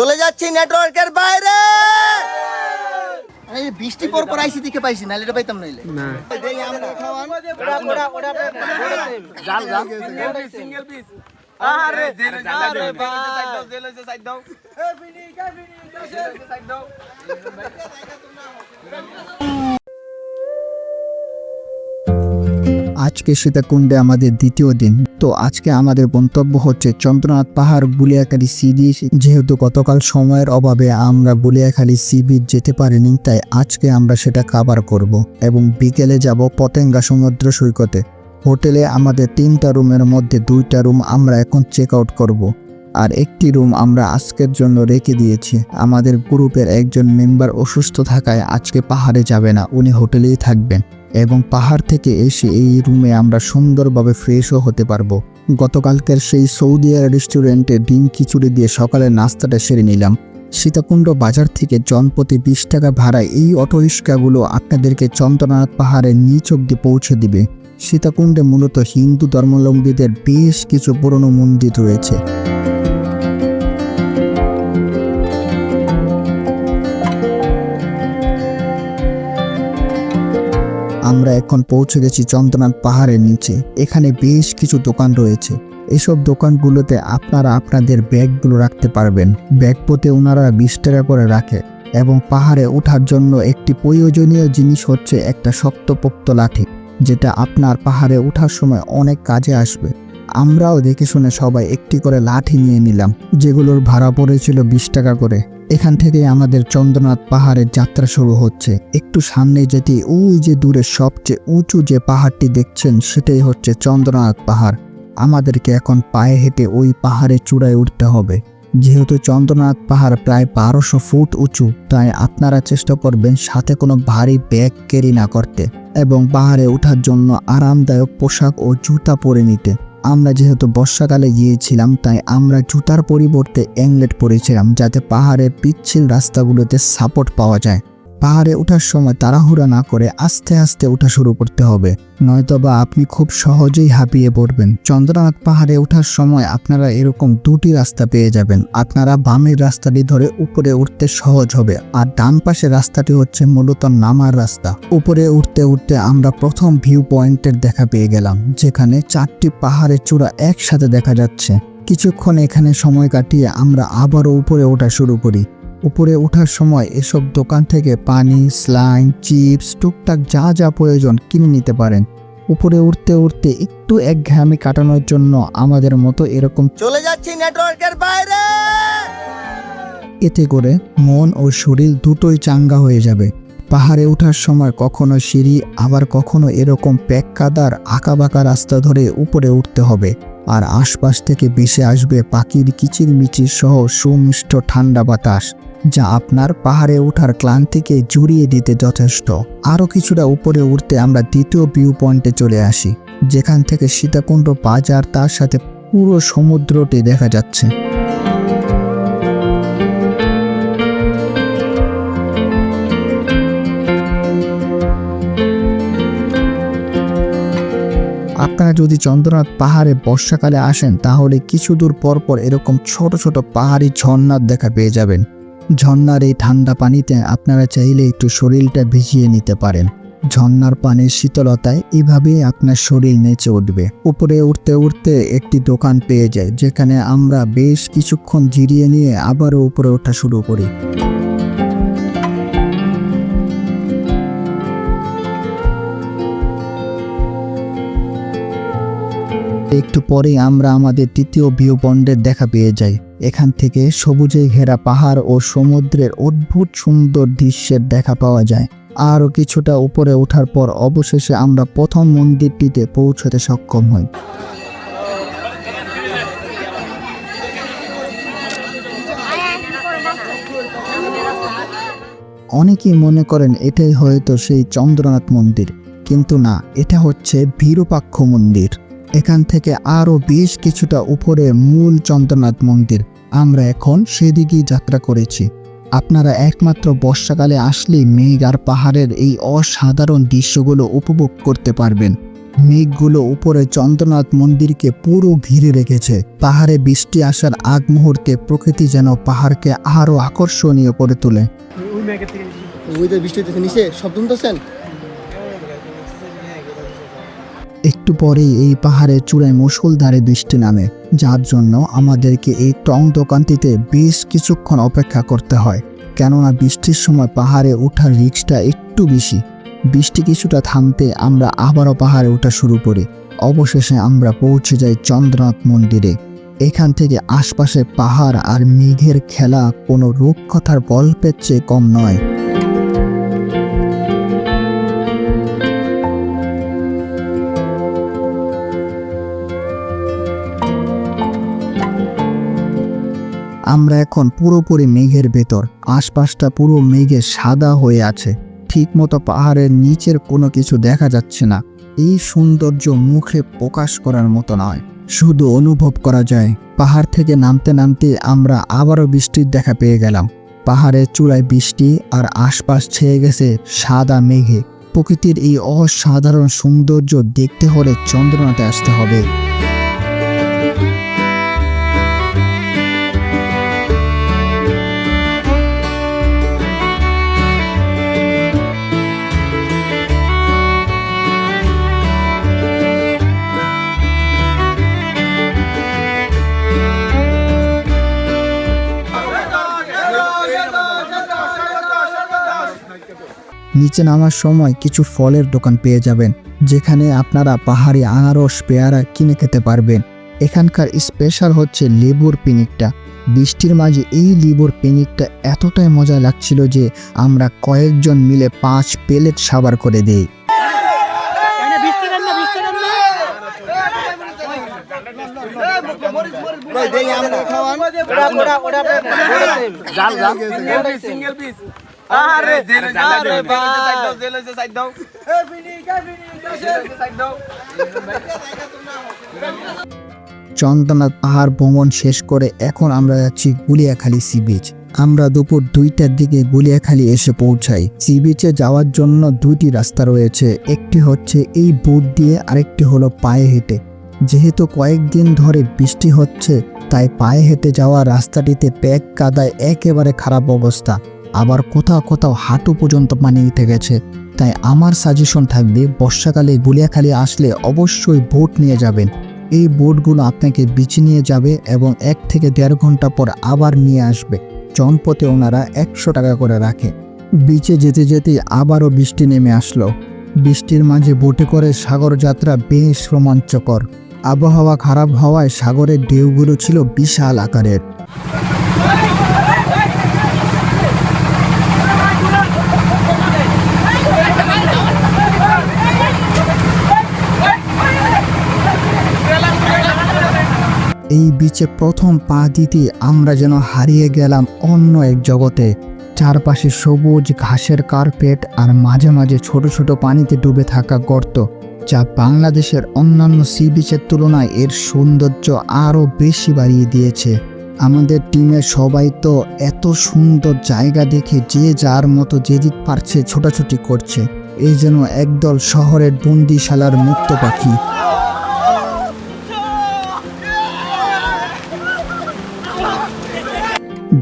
চলে যাচ্ছি নেটওয়ার্কের বাইরে। এই বৃষ্টি পর পর আইসি দিকে পাইছি নাহলে এটা পাইতাম নাইলে। না। জাল জাল। আজকে সীতাকুণ্ডে আমাদের দ্বিতীয় দিন। তো আজকে আমাদের গন্তব্য হচ্ছে চন্দ্রনাথ পাহাড়, বুলিয়াখালী সি বিচ। যেহেতু গতকাল সময়ের অভাবে আমরা বুলিয়াখালী সি বিচ যেতে পারিনি, তাই আজকে আমরা সেটা কাবার করব এবং বিকেলে যাব পতেঙ্গা সমুদ্র সৈকতে। হোটেলে আমাদের তিনটা রুমের মধ্যে দুইটা রুম আমরা এখন চেক আউট করব। আর একটি রুম আমরা আজকের জন্য রেখে দিয়েছি। আমাদের গ্রুপের একজন মেম্বার অসুস্থ থাকায় আজকে পাহাড়ে যাবে না, উনি হোটেলেই থাকবেন। এবং পাহাড় থেকে এসে এই রুমে আমরা সুন্দরভাবে ফ্রেশও হতে পারব। গতকালকের সেই সৌদি রেস্টুরেন্টে ডিম খিচুড়ি দিয়ে সকালের নাস্তাটা সেরে নিলাম। সীতাকুণ্ড বাজার থেকে জনপ্রতি বিশ টাকা ভাড়ায় এই অটো রিক্সাগুলো আপনাদেরকে চন্দ্রনাথ পাহাড়ের নিচ অব্দি পৌঁছে দিবে। সীতাকুণ্ডে মূলত হিন্দু ধর্মাবলম্বীদের বেশ কিছু পুরনো মন্দির রয়েছে। আমরা এখন পৌঁছে গেছি চন্দ্রনাথ পাহাড়ের নিচে। এখানে বেশ কিছু দোকান রয়েছে। এসব দোকানগুলোতে আপনারা আপনাদের ব্যাগগুলো রাখতে পারবেন। ব্যাগ পোতে ওনারা বিশ টাকা করে রাখে এবং পাহাড়ে ওঠার জন্য একটি প্রয়োজনীয় জিনিস হচ্ছে একটা শক্তপোক্ত লাঠি, যেটা আপনার পাহাড়ে ওঠার সময় অনেক কাজে আসবে। আমরাও দেখে শুনে সবাই একটি করে লাঠি নিয়ে নিলাম, যেগুলোর ভাড়া পড়েছিল বিশ টাকা করে। এখান থেকে আমাদের চন্দ্রনাথ পাহাড়ের যাত্রা শুরু হচ্ছে। একটু সামনে যেতে ওই যে দূরে সবচেয়ে উঁচু যে পাহাড়টি দেখছেন, সেটাই হচ্ছে চন্দ্রনাথ পাহাড়। আমাদেরকে এখন পায়ে হেঁটে ওই পাহাড়ের চূড়ায় উঠতে হবে। যেহেতু চন্দ্রনাথ পাহাড় প্রায় বারোশো ফুট উঁচু, তাই আপনারা চেষ্টা করবেন সাথে কোনো ভারী ব্যাগ ক্যারি না করতে এবং পাহাড়ে ওঠার জন্য আরামদায়ক পোশাক ও জুতা পরে নিতে। আমরা যেহেতু বর্ষাকালে গিয়েছিলাম, তাই আমরা জুতার পরিবর্তে অ্যাংলেট পরেছিলাম, যাতে পাহাড়ের পিচ্ছিল রাস্তাগুলোতে সাপোর্ট পাওয়া যায়। পাহাড়ে ওঠার সময় তাড়াহুড়া না করে আস্তে আস্তে ওঠা শুরু করতে হবে। নয়তোবা আপনি খুব সহজেই হাঁপিয়ে পড়বেন। চন্দ্রনাথ পাহাড়ে ওঠার সময় আপনারা এরকম দুটি রাস্তা পেয়ে যাবেন। আপনারা বামের রাস্তাটি ধরে উপরে উঠতে সহজ হবে। আর ডান পাশের রাস্তাটি হচ্ছে মূলত নামার রাস্তা। উপরে উঠতে উঠতে আমরা প্রথম ভিউ পয়েন্টের দেখা পেয়ে গেলাম, যেখানে চারটি পাহাড়ের চূড়া একসাথে দেখা যাচ্ছে। কিছুক্ষণ এখানে সময় কাটিয়ে আমরা আবারও উপরে ওঠা শুরু করি। উপরে ওঠার সময় এসব দোকান থেকে পানি স্লাইন চিপস টুকটাক যা যা প্রয়োজন কিনে নিতে পারেন। উপরে উঠতে উঠতে একটু একঘেয়ামি কাটানোর জন্য আমাদের মতো এরকম চলে যাচ্ছি নেটওয়ার্কের বাইরে! এতে করে মন ও শরীর দুটোই চাঙ্গা হয়ে যাবে। পাহাড়ে ওঠার সময় কখনো সিঁড়ি আবার কখনো এরকম প্যাক কাদার আঁকাবাঁকা রাস্তা ধরে উপরে উঠতে হবে। আর আশপাশ থেকে ভেসে আসবে পাখির কিচির মিচির সহ সুমিষ্ট ঠান্ডা বাতাস। যা আপনার পাহাড়ে ওঠার ক্লান্তিকে জুড়িয়ে দিতে যথেষ্ট। আরও কিছুটা উপরে উঠতে আমরা দ্বিতীয় ভিউ পয়েন্টে চলে আসি, যেখান থেকে সীতাকুণ্ড বাজার তার সাথে পুরো সমুদ্রটি দেখা যাচ্ছে। আপনারা যদি চন্দ্রনাথ পাহাড়ে বর্ষাকালে আসেন, তাহলে কিছু দূর পর পর এরকম ছোট ছোট পাহাড়ি ঝর্ণার দেখা পেয়ে যাবেন। ঝর্ণার এই ঠান্ডা পানিতে আপনারা চাইলে একটু শরীরটা ভিজিয়ে নিতে পারেন। ঝর্নার পানির শীতলতায় এভাবেই আপনার শরীর নেচে উঠবে। উপরে উঠতে উঠতে একটি দোকান পেয়ে যায়, যেখানে আমরা বেশ কিছুক্ষণ জিরিয়ে নিয়ে আবারও উপরে ওঠা শুরু করি। একটু পরেই আমরা আমাদের তৃতীয় ভিউ পয়েন্টের দেখা পেয়ে যাই। এখান থেকে সবুজে ঘেরা পাহাড় ও সমুদ্রের অদ্ভুত সুন্দর দৃশ্যের দেখা পাওয়া যায়। আরও কিছুটা উপরে ওঠার পর অবশেষে আমরা প্রথম মন্দিরটিতে পৌঁছতে সক্ষম হই। অনেকেই মনে করেন এটাই হয়তো সেই চন্দ্রনাথ মন্দির, কিন্তু না, এটা হচ্ছে বিরূপাক্ষ মন্দির। এখান থেকে আরও বেশ কিছুটা উপরে মূল চন্দ্রনাথ মন্দির। আমরা এখন সেদিকেই যাত্রা করেছি। আপনারা একমাত্র বর্ষাকালে আসলেই মেঘ আর পাহাড়ের এই অসাধারণ দৃশ্যগুলো উপভোগ করতে পারবেন। মেঘগুলো উপরে চন্দ্রনাথ মন্দিরকে পুরো ঘিরে রেখেছে। পাহাড়ে বৃষ্টি আসার আগ মুহূর্তে প্রকৃতি যেন পাহাড়কে আরও আকর্ষণীয় করে তোলে। বৃষ্টি নিচে শব্দ শুনতেছেন? একটু পরেই এই পাহাড়ের চূড়ায় মুষলধারে বৃষ্টি নামে, যার জন্য আমাদেরকে এই টং দোকানটিতে বেশ কিছুক্ষণ অপেক্ষা করতে হয়। কেননা বৃষ্টির সময় পাহাড়ে ওঠার রিক্সটা একটু বেশি। বৃষ্টি কিছুটা থামতে আমরা আবারও পাহাড়ে ওঠা শুরু করি। অবশেষে আমরা পৌঁছে যাই চন্দ্রনাথ মন্দিরে। এখান থেকে আশপাশে পাহাড় আর মেঘের খেলা কোনো রূপকথার গল্পের চেয়ে কম নয়। আমরা এখন পুরোপুরি মেঘের ভেতর। আশপাশটা পুরো মেঘে সাদা হয়ে আছে। ঠিকমতো পাহাড়ের নিচের কোনো কিছু দেখা যাচ্ছে না। এই সৌন্দর্য মুখে প্রকাশ করার মতো নয়। শুধু অনুভব করা যায়। পাহাড় থেকে নামতে নামতে আমরা আবারও বৃষ্টির দেখা পেয়ে গেলাম। পাহাড়ের চূড়ায় বৃষ্টি আর আশপাশ ছেয়ে গেছে সাদা মেঘে। প্রকৃতির এই অসাধারণ সৌন্দর্য দেখতে হলে চন্দ্রনাথে আসতে হবে। নিচে নামার সময় কিছু ফলের দোকান পেয়ে যাবেন যেখানে আপনারা পাহাড়ি আনারস পেয়ারা কিনে খেতে পারবেন এখানকার স্পেশাল হচ্ছে লেবুর পিনিকটা বৃষ্টির মাঝে এই লেবুর পিনিকটা এতটাই মজা লাগছিল যে আমরা কয়েকজন মিলে পাঁচ প্লেট সাবার করে দেই আমরা খাওয়ান আরে আরে সাইড দাও চন্দ্রনাথ পাহাড় ভ্রমণ শেষ করে এখন আমরা যাচ্ছি গুলিয়াখালী সি বিচ। আমরা দুপুর দুইটার দিকে গুলিয়াখালী এসে পৌঁছাই। সি বিচে যাওয়ার জন্য দুইটি রাস্তা রয়েছে। একটি হচ্ছে এই বোট দিয়ে আরেকটি হলো পায়ে হেঁটে। যেহেতু কয়েকদিন ধরে বৃষ্টি হচ্ছে তাই পায়ে হেঁটে যাওয়া রাস্তাটিতে প্যাক কাদায় একেবারে খারাপ অবস্থা। আবার কোথাও কোথাও হাঁটু পর্যন্ত পানি উঠে গেছে। তাই আমার সাজেশন থাকবে, বর্ষাকালে গুলিয়াখালী আসলে অবশ্যই বোট নিয়ে যাবেন। এই বোটগুলো আপনাকে বিচে নিয়ে যাবে এবং এক থেকে দেড় ঘণ্টা পর আবার নিয়ে আসবে। জনপথে ওনারা একশো টাকা করে রাখে। বিচে যেতে যেতে আবারও বৃষ্টি নেমে আসলো। বৃষ্টির মাঝে বোটে করে সাগর যাত্রা বেশ রোমাঞ্চকর। আবহাওয়া খারাপ হওয়ায় সাগরের ঢেউগুলো ছিল বিশাল আকারের। এই বিচে প্রথম পা দিতে আমরা যেন হারিয়ে গেলাম অন্য এক জগতে। চারপাশে সবুজ ঘাসের কার্পেট আর মাঝে মাঝে ছোট ছোট পানিতে ডুবে থাকা গর্ত, যা বাংলাদেশের অন্যান্য সি বিচের তুলনায় এর সৌন্দর্য আরও বেশি বাড়িয়ে দিয়েছে। আমাদের টিমের সবাই তো এত সুন্দর জায়গা দেখে যে যার মতো যেদিক পারছে ছোটাছুটি করছে। এই যেন একদল শহরের বন্দিশালার মুক্ত পাখি।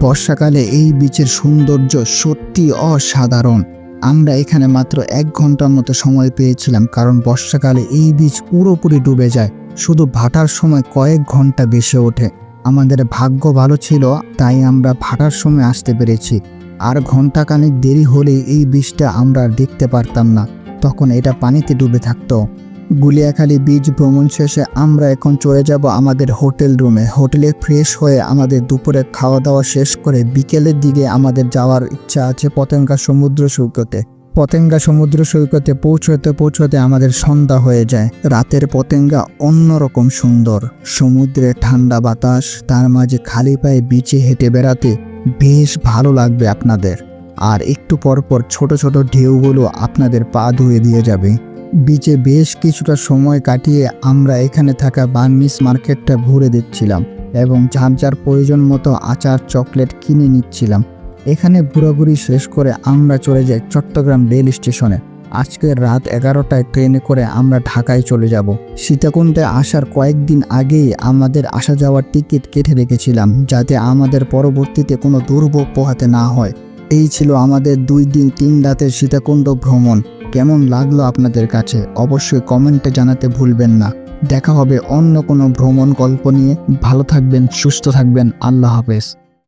বর্ষাকালে এই বিচের সৌন্দর্য সত্যি অসাধারণ। আমরা এখানে মাত্র এক ঘণ্টার মতো সময় পেয়েছিলাম কারণ বর্ষাকালে এই বীজ পুরোপুরি ডুবে যায়। শুধু ভাটার সময় কয়েক ঘণ্টা বেশি ওঠে। আমাদের ভাগ্য ভালো ছিল, তাই আমরা ভাটার সময় আসতে পেরেছি। আর ঘন্টাখানেক দেরি হলে এই বীজটা আমরা দেখতে পারতাম না। তখন এটা পানিতে ডুবে থাকতো। গুলিয়াখালী বীজ ভ্রমণ শেষে আমরা এখন চলে যাব আমাদের হোটেল রুমে। হোটেলে ফ্রেশ হয়ে আমাদের দুপুরে খাওয়া দাওয়া শেষ করে বিকেলের দিকে আমাদের যাওয়ার ইচ্ছা আছে পতেঙ্গা সমুদ্র সৈকতে। পতেঙ্গা সমুদ্র সৈকতে পৌঁছতে পৌঁছতে আমাদের সন্ধ্যা হয়ে যায়। রাতের পতেঙ্গা অন্যরকম সুন্দর। সমুদ্রে ঠান্ডা বাতাস, তার মাঝে খালি পায়ে বিচে হেঁটে বেড়াতে বেশ ভালো লাগবে আপনাদের। আর একটু পর পর ছোট ছোট ঢেউগুলো আপনাদের পা ধুয়ে দিয়ে যাবে। বিচে বেশ কিছুটা সময় কাটিয়ে আমরা এখানে থাকা বার্মিস মার্কেটটা ঘুরে দিচ্ছিলাম এবং যার প্রয়োজন মতো আচার, চকলেট কিনে নিচ্ছিলাম। এখানে ঘোরাঘুরি শেষ করে আমরা চলে যাই চট্টগ্রাম রেল স্টেশনে। আজকে রাত এগারোটায় ট্রেনে করে আমরা ঢাকায় চলে যাব। সীতাকুণ্ডে আসার কয়েকদিন আগেই আমাদের আসা যাওয়ার টিকিট কেটে রেখেছিলাম যাতে আমাদের পরবর্তীতে কোনো দুর্ভোগ পোহাতে না হয়। এই ছিল আমাদের দুই দিন, তিন রাতের সীতাকুণ্ড ভ্রমণ। কেমন লাগল আপনাদের কাছে? অবশ্যই কমেন্টে জানাতে ভুলবেন না। দেখা হবে অন্য কোনো ভ্রমণ গল্প নিয়ে। ভালো থাকবেন, সুস্থ থাকবেন। আল্লাহ হাফেজ।